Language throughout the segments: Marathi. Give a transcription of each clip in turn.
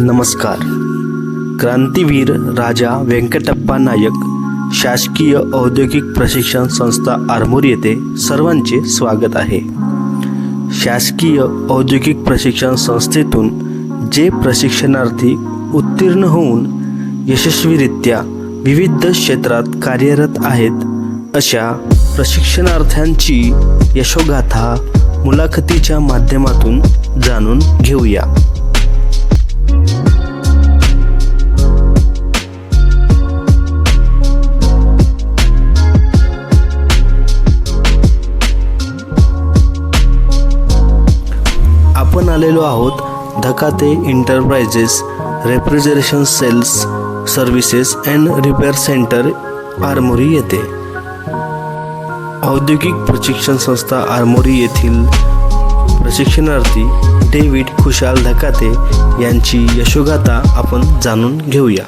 नमस्कार. क्रांतीवीर राजा व्यंकटप्पा नायक शासकीय औद्योगिक प्रशिक्षण संस्था आरमोर येथे सर्वांचे स्वागत आहे. शासकीय औद्योगिक प्रशिक्षण संस्थेतून जे प्रशिक्षणार्थी उत्तीर्ण होऊन यशस्वीरित्या विविध क्षेत्रात कार्यरत आहेत अशा प्रशिक्षणार्थ्यांची यशोगाथा मुलाखतीच्या माध्यमातून जाणून घेऊया. आलेलो आहोत Dhakate enterprises refrigeration sales services and repair centre Armori येथे. औद्योगिक प्रशिक्षण संस्था आरमोरी येथील प्रशिक्षणार्थी डेव्हिड खुशाल धकाते यांची यशोगाथा आपण जाणून घेऊया.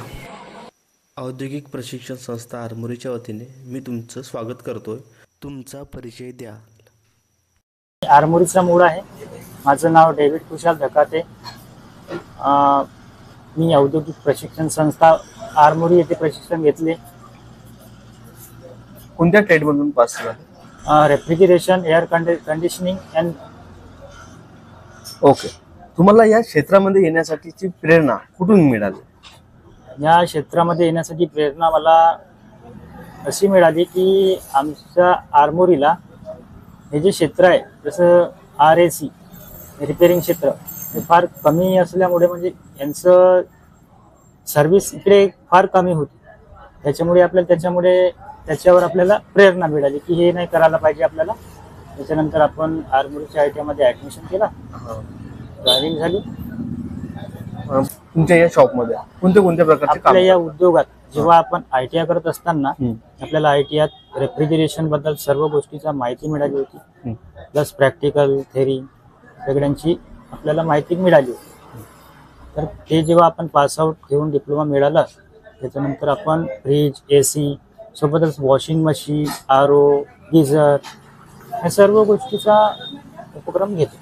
औद्योगिक प्रशिक्षण संस्था आरमोरीच्या वतीने मी तुमचं स्वागत करतोय. तुमचा परिचय द्या. आरमोरीचा मूळ आहे. माझं नाव डेव्हिड कुशाल धकाते. मी औद्योगिक प्रशिक्षण संस्था आरमोरी येथे प्रशिक्षण घेतले. कोणत्या ट्रेडमधून पास झाला? रेफ्रिजरेशन एअर कंडि कंडिशनिंग अँड ओके तुम्हाला या क्षेत्रामध्ये येण्यासाठीची प्रेरणा कुठून मिळाली? या क्षेत्रामध्ये येण्यासाठी प्रेरणा मला अशी मिळाली की आमच्या आरमोरीला हे जे क्षेत्र आहे जसं आर ए सी रिपेअरिंग क्षेत्र हे फार कमी असल्यामुळे म्हणजे यांचं सर्व्हिस इकडे फार कमी होती. त्याच्यामुळे आपल्याला त्याच्यामुळे त्याच्यावर आपल्याला प्रेरणा मिळाली की हे नाही करायला पाहिजे आपल्याला. त्याच्यानंतर आपण आरमोरीच्या आय टी मध्ये ऍडमिशन केला जॉईनिंग झाली. अं, तुमच्या या शॉपमध्ये कोणत्या कोणत्या प्रकारचे आपल्या या उद्योगात जेव्हा आपण आय टी आय करत असताना. आपल्याला आय टी आयत रेफ्रिजरेशनबद्दल सर्व गोष्टीचा माहिती मिळाली होती. प्लस प्रॅक्टिकल थेरी सगळ्यांची आपल्याला माहिती मिळाली होती. तर ते जेव्हा आपण पास आउट घेऊन डिप्लोमा मिळाला त्याच्यानंतर आपण फ्रीज ए सी सोबतच washing machine R O geyser या सर्व गोष्टीचा उपक्रम घेतो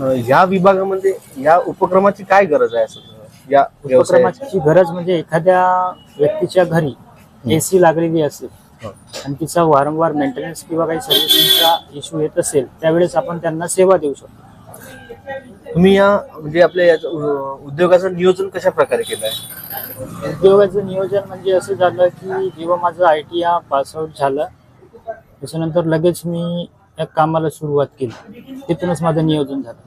अं, या विभागामध्ये या उपक्रमाची काय गरज आहे असं या व्यवसायाची. उपक्रमाची गरज म्हणजे एखाद्या व्यक्तीच्या घरी ए सी लागलेली असेल हो. आणि तिचा वारंवार मेंटेनन्स किंवा काही सर्व्हिसिंगचा इश्यू येत असेल त्यावेळेस आपण त्यांना सेवा देऊ शकतो. तुम्ही या म्हणजे आपल्या या अं, उद्योगाचं नियोजन कशा प्रकारे केलं आहे? उद्योगाचं नियोजन म्हणजे असं झालं की जेव्हा माझं आय टी या पासआउट झालं त्याच्यानंतर लगेच मी या कामाला सुरुवात केली. तिथूनच माझं नियोजन झालं.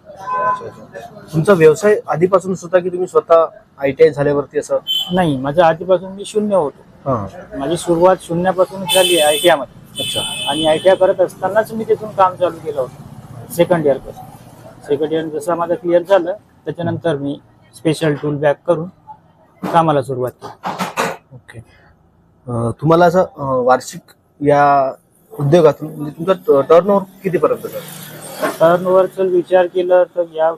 तुमचा व्यवसाय आधीपासूनच होता की तुम्ही स्वतः आय टी आय झाल्यावरती असं? नाही माझं आधीपासून मी शून्य होतो. हां. माझी सुरुवात शून्यापासून झाली आय टी आयमध्ये अच्छा. आणि आय टी आय करत असतानाच मी तिथून काम चालू केलं होतं सेकंड इयरपासून सेकंड इयर जसं माझं क्लिअर झालं त्याच्यानंतर मी स्पेशल टूल बॅक करून कामाला सुरुवात केली. ओके. अं, तुम्हाला असं अं, वार्षिक या उद्योगातून म्हणजे तुमचा टर्न ओव्हर कितीपर्यंत जातो टर्न विचार केला तर या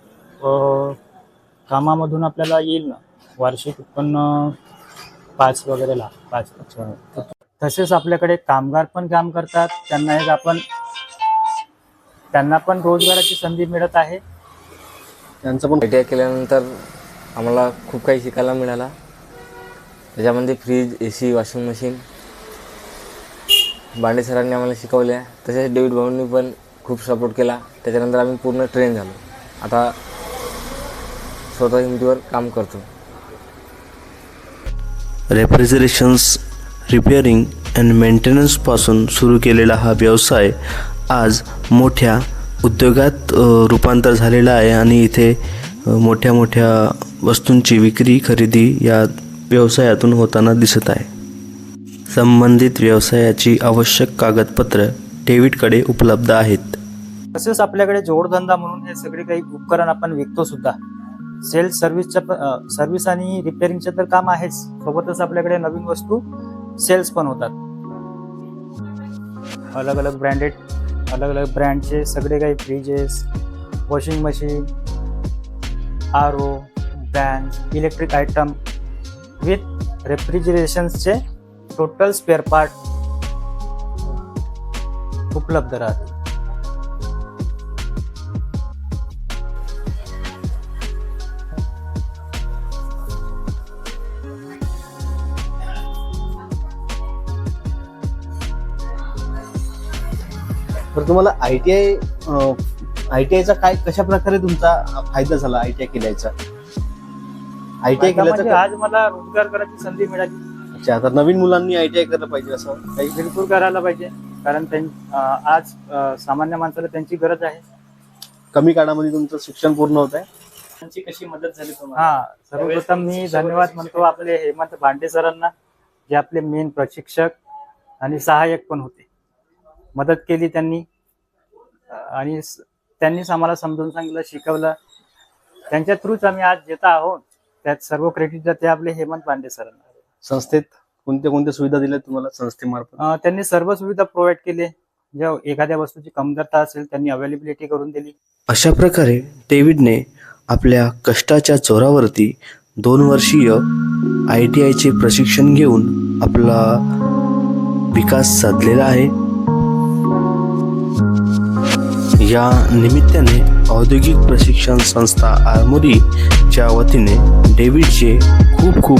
कामामधून आपल्याला येईल ना. वार्षिक उत्पन्न पाच वगैरे लाख पाच तसेच आपल्याकडे कामगार पण काम करतात. त्यांना एक आपण त्यांना पण रोजगाराची संधी मिळत आहे. त्यांचं पण आय केल्यानंतर आम्हाला खूप काही शिकायला मिळाला. त्याच्यामध्ये fridge A C washing machine Bande सरांनी आम्हाला शिकवले तसेच डेव्हिड भाऊंनी पण खूप सपोर्ट केला. त्याच्यानंतर आम्ही पूर्ण ट्रेन झालो. आता स्वतः हिमतीवर काम करतो. रेफ्रिजरेशन्स रिपेअरिंग अँड मेंटेनन्सपासून सुरू केलेला हा व्यवसाय आज मोठ्या उद्योगात रूपांतर झालेला आहे आणि इथे मोठ्या मोठ्या वस्तूंची विक्री खरेदी या व्यवसायातून होताना दिसत आहे. संबंधित व्यवसायाची आवश्यक कागदपत्र डेव्हिडकडे उपलब्ध आहेत. तसेच आपल्याकडे जोडधंदा म्हणून हे सगळे काही उपकरण आपण विकतो सुद्धा. सेल्स सर्व्हिसच्या सर्व्हिस आणि रिपेअरिंगचे तर काम आहेच. सोबतच आपल्याकडे नवीन वस्तू सेल्स पण होतात. अलग अलग ब्रँडेड अलग अलग ब्रँडचे सगळे काही fridges washing machine R O fan electric item with रेफ्रिजरेशन्सचे total spare part उपलब्ध राहते तर तुम्हाला I T I I T आयचा काय कशा प्रकारे तुमचा फायदा झाला आय टी आय केल्याचा? आय टी आय केल्याचा म्हणजे आज मला रोजगार करायची संधी मिळाली. अच्छा आता नवीन मुलांनी आय टी आय करायला पाहिजे असं? काही बिलकुल करायला पाहिजे. कारण आज सामान्य माणसाला त्यांची गरज आहे. कमी काळामध्ये तुमचं शिक्षण पूर्ण होत आहे त्यांची कशी मदत झाली तुम्हाला? हा सर्वप्रथम मी धन्यवाद म्हणतो आपले हेमंत भांडे सरांना जे आपले मेन प्रशिक्षक आणि सहाय्यक पण होते. मदत केली त्यांनी. आणि त्यांनीच आम्हाला समजून सांगितलं शिकवलं. त्यांच्या थ्रूच आम्ही आज येत आहोत. त्यात सर्व क्रेडिट ते आपले हेमंत पांडे सरांना. संस्थेत? कोणत्या कोणत्या सुविधा दिल्या तुम्हाला संस्थेमार्फत? अं, त्यांनी सर्व सुविधा प्रोव्हाइड केले. ज्या एखाद्या वस्तूची कमतरता असेल त्यांनी अवेलेबिलिटी करून दिली. अशा प्रकारे डेव्हिडने आपल्या कष्टाच्या जोरावरती दोन वर्षीय आय टी आयचे प्रशिक्षण घेऊन आपला विकास साधलेला आहे. या निमित्ताने औद्योगिक प्रशिक्षण संस्था आरमोरीच्या वतीने डेव्हिडचे खूप खूप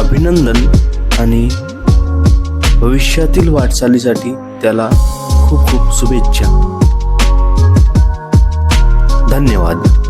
अभिनंदन. आणि भविष्यातील वाटचालीसाठी त्याला खूप खूप शुभेच्छा. धन्यवाद.